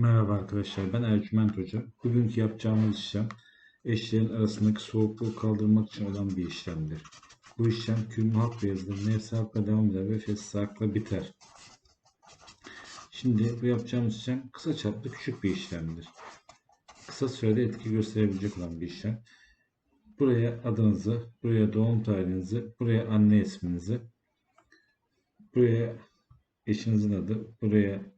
Merhaba arkadaşlar, ben Ercüment Hoca. Bugünkü yapacağımız işlem eşlerin arasındaki soğukluğu kaldırmak için olan bir işlemdir. Bu işlem kürmü hak yazılır, nefsi hakla devam eder ve fesli hakla biter. Şimdi bu yapacağımız işlem kısa çaplı küçük bir işlemdir. Kısa sürede etki gösterebilecek olan bir işlem. Buraya adınızı, buraya doğum tarihinizi, buraya anne isminizi, buraya eşinizin adı, buraya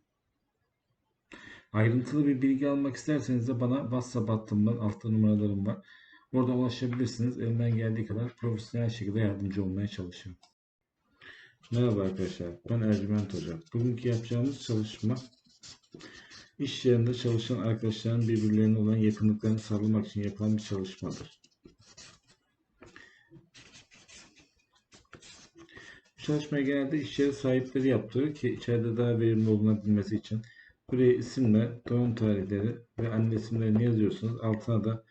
Ayrıntılı bir bilgi almak isterseniz de bana WhatsApp hattımdan altta numaralarım var. Oradan ulaşabilirsiniz. Elimden geldiği kadar profesyonel şekilde yardımcı olmaya çalışıyorum. Merhaba arkadaşlar. Ben Ercüment Hoca. Bugünkü yapacağımız çalışma iş yerinde çalışan arkadaşların birbirlerine olan yakınlıklarını sağlamak için yapılan bir çalışmadır. Bu çalışmayı genelde iş yeri sahipleri yaptırır ki içeride daha verimli olunabilmesi için Buraya isimler, doğum tarihleri ve anne isimlerini yazıyorsunuz. Altına da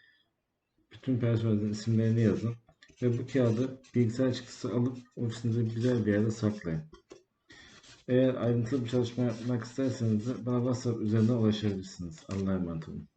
bütün personelin isimlerini yazın. Ve bu kağıdı bilgisayar çıktısı alıp ofisinizde güzel bir yerde saklayın. Eğer ayrıntılı bir çalışma yapmak isterseniz de bana WhatsApp üzerinden ulaşabilirsiniz. Allah'a emanet olun.